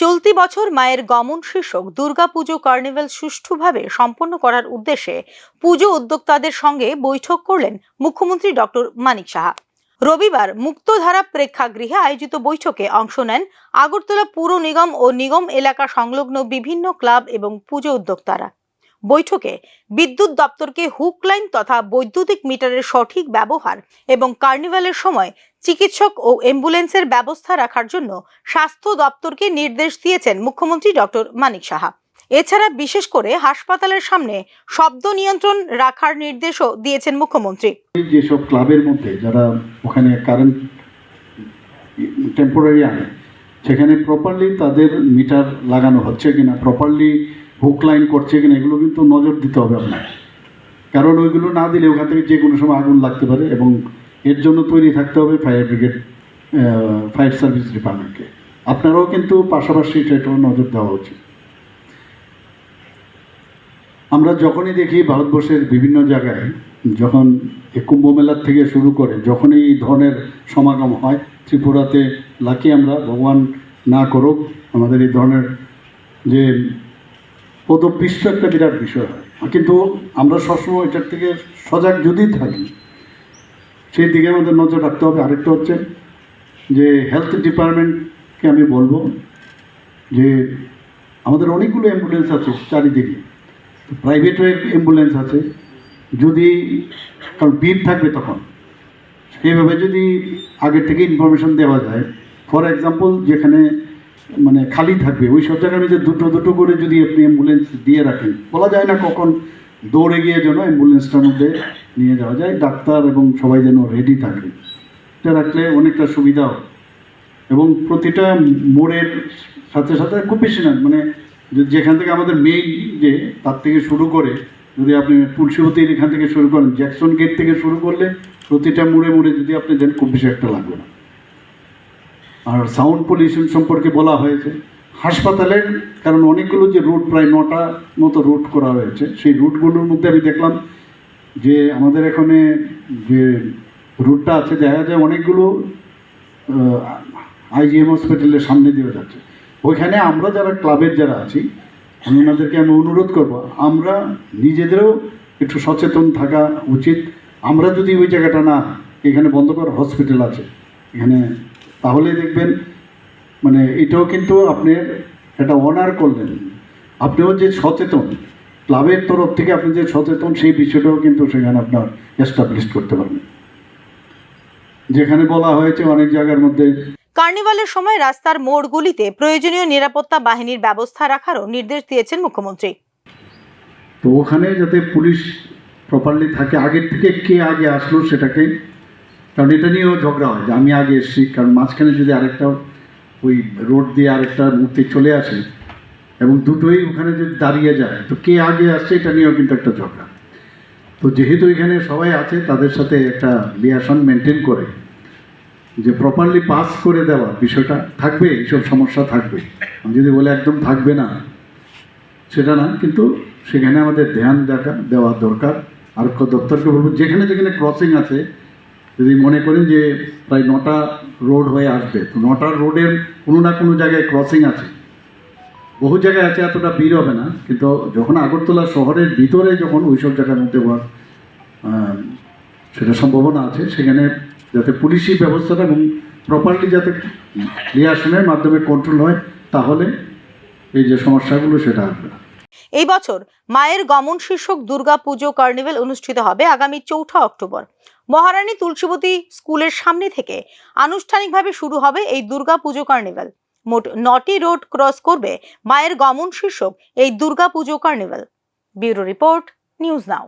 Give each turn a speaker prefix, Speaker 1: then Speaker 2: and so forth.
Speaker 1: চলতি বছর মায়ের গমন শীর্ষক দুর্গাপুজো কার্নিভ্যাল সুষ্ঠুভাবে সম্পন্ন করার উদ্দেশ্যে পুজো উদ্যোক্তাদের সঙ্গে বৈঠক করলেন মুখ্যমন্ত্রী ডক্টর মানিক সাহা। রবিবার মুক্তধারা প্রেক্ষাগৃহে আয়োজিত বৈঠকে অংশ নেন আগরতলা পুর নিগম ও নিগম এলাকা সংলগ্ন বিভিন্ন ক্লাব এবং পুজো উদ্যোক্তারা। বৈঠকে বিদ্যুৎ দপ্তরকে হুক লাইন তথা বৈদ্যুতিক মিটারের সঠিক ব্যবহার এবং কার্নিভালের সময় চিকিৎসক ও অ্যাম্বুলেন্সের ব্যবস্থা রাখার জন্য স্বাস্থ্য দপ্তরকে নির্দেশ দিয়েছেন মুখ্যমন্ত্রী ডক্টর মানিক সাহা। এছাড়া বিশেষ করে হাসপাতালের সামনে শব্দ নিয়ন্ত্রণ রাখার নির্দেশও দিয়েছেন মুখ্যমন্ত্রী।
Speaker 2: যেসব ক্লাবের মধ্যে যারা ওখানে কারেন্ট টেম্পোরারি আনে, সেখানে প্রপারলি তাদের মিটার লাগানো হচ্ছে কিনা প্রপারলি হুক লাইন করছে কিনা, এগুলো কিন্তু নজর দিতে হবে আপনার কারণ ওইগুলো না দিলে ওখান থেকে যে কোনো সময় আগুন লাগতে পারে এবং এর জন্য তৈরি থাকতে হবে ফায়ার ব্রিগেড ফায়ার সার্ভিস ডিপার্টমেন্টকে। আপনারাও কিন্তু পাশাপাশি সেটাও নজর দেওয়া উচিত। আমরা যখনই দেখি ভারতবর্ষের বিভিন্ন জায়গায়, যখন কুম্ভ মেলার থেকে শুরু করে যখনই এই ধরনের সমাগম হয়, ত্রিপুরাতে লাকি আমরা, ভগবান না করুক, আমাদের এই ধরনের যে পদপিষ্ট একটা বিরাট বিষয় হয়। কিন্তু আমরা সবসময় এটার থেকে সজাগ যদি থাকি সেই দিকে আমাদের নজর রাখতে হবে। আরেকটা হচ্ছে যে হেলথ ডিপার্টমেন্টকে আমি বলব যে আমাদের অনেকগুলো অ্যাম্বুলেন্স আছে চারিদিকে। প্রাইভেট অ্যাম্বুলেন্স আছে। যদি কারণ ভিড় থাকবে তখন। সেইভাবে যদি আগের থেকে ইনফরমেশন দেওয়া যায় ফর এক্সাম্পল যেখানে মানে খালি থাকবে, ওই সব জায়গায় যে দুটো দুটো করে যদি আপনি অ্যাম্বুলেন্স দিয়ে রাখেন, বলা যায় না কখন দৌড়ে গিয়ে যেন অ্যাম্বুলেন্সটার মধ্যে নিয়ে যাওয়া যায়, ডাক্তার এবং সবাই যেন রেডি থাকে। এটা রাখলে অনেকটা সুবিধাও। এবং প্রতিটা মোড়ের সাথে সাথে খুব বেশি না মানে যেখান থেকে আমাদের মেইন যে তার থেকে শুরু করে, যদি আপনি তুলসীবতীর এখান থেকে শুরু করেন, জ্যাকসন গেট থেকে শুরু করলে প্রতিটা মোড়ে মোড়ে যদি আপনি দেন, খুব বেশি একটা লাগবে না। আর সাউন্ড পলিউশন সম্পর্কে বলা হয়েছে হাসপাতালের, কারণ অনেকগুলো যে রুট, প্রায় নটা মতো রুট করা হয়েছে, সেই রুটগুলোর মধ্যে আমি দেখলাম যে আমাদের এখানে যে রুটটা আছে, দেখা যায় অনেকগুলো আইজিএম হসপিটালের সামনে দিয়ে যাচ্ছে। ওইখানে আমরা যারা ক্লাবের যারা আছি, আমি ওনাদেরকে আমি অনুরোধ করব, আমরা নিজেদেরও একটু সচেতন থাকা উচিত। আমরা যদি ওই জায়গাটা না, এখানে বন্ধ করা হসপিটাল আছে, এখানে তাহলে দেখবেন মানে এটাও কিন্তু আপনি এটা অনার করলেন। আপনিও যে সচেতন ক্লাবের তরফ থেকে আপনি যে সচেতন সেই বিষয়টাও কিন্তু সেখানে আপনার এস্টাবলিশ করতে পারবেন। যেখানে বলা হয়েছে অনেক জায়গার মধ্যে
Speaker 1: কার্নিভালের সময় রাস্তার মোড়গুলিতে প্রয়োজনীয় নিরাপত্তা বাহিনীর ব্যবস্থা রাখারও নির্দেশ দিয়েছেন মুখ্যমন্ত্রী।
Speaker 2: তো ওখানে যাতে পুলিশ প্রপারলি থাকে আগের থেকে কে আগে আসলো সেটাকে কারণ এটা নিয়েও ঝগড়া হয় যে আমি আগে এসেছি কারণ মাঝখানে যদি আরেকটা ওই রোড দিয়ে আরেকটা মূর্তি চলে আসে এবং দুটোই ওখানে যদি দাঁড়িয়ে যায়, তো কে আগে আসছে এটা নিয়েও কিন্তু একটা ঝগড়া। তো যেহেতু এখানে সবাই আছে, তাদের সাথে একটা লিয়াশন মেনটেন করে, যে প্রপারলি পাস করে দেওয়া বিষয়টা থাকবে, এইসব সমস্যা থাকবে। আমি যদি বলে একদম থাকবে না, সেটা না, কিন্তু সেখানে আমাদের ধ্যান দেখা, দেওয়া দরকার। আর দপ্তরকে বলব, যেখানে যেখানে ক্রসিং আছে, যদি মনে করেন যে প্রায় নটা রোড হয়ে আসবে। তো নটা রোডের কোনো না কোনো জায়গায় ক্রসিং আছে। বহু জায়গায় আছে, এতটা ভিড় হবে না। কিন্তু যখন আগরতলা শহরের ভিতরে যখন ওইসব জায়গার মধ্যে হওয়ার সেটা সম্ভাবনা আছে, সেখানে যাতে পুলিশি ব্যবস্থাটা এবং প্রপারলি যাতে লিয়াশনের মাধ্যমে কন্ট্রোল হয়, তাহলে এই যে সমস্যাগুলো সেটা আসবে। না
Speaker 1: এই বছর মায়ের গমন শীর্ষক দুর্গা পুজো কার্নিভেল অনুষ্ঠিত হবে আগামী চৌঠা অক্টোবর। মহারানী তুলসীবতী স্কুলের সামনে থেকে আনুষ্ঠানিকভাবে শুরু হবে এই দুর্গা পুজো কার্নিভেল। মোট নটি রোড ক্রস করবে মায়ের গমন শীর্ষক এই Durga Pujo carnival. Bureau report, news now.